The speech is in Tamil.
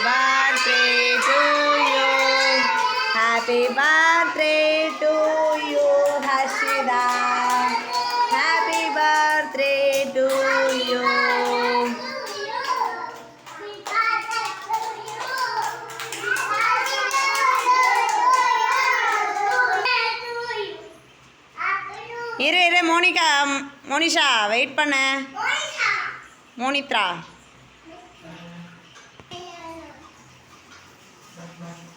birthday to you. Happy birthday to you, Hashida. Happy birthday to you. இரு இரு மோனிகா மோனிஷா வெயிட் பண்ண மோனித்ரா Goodbye.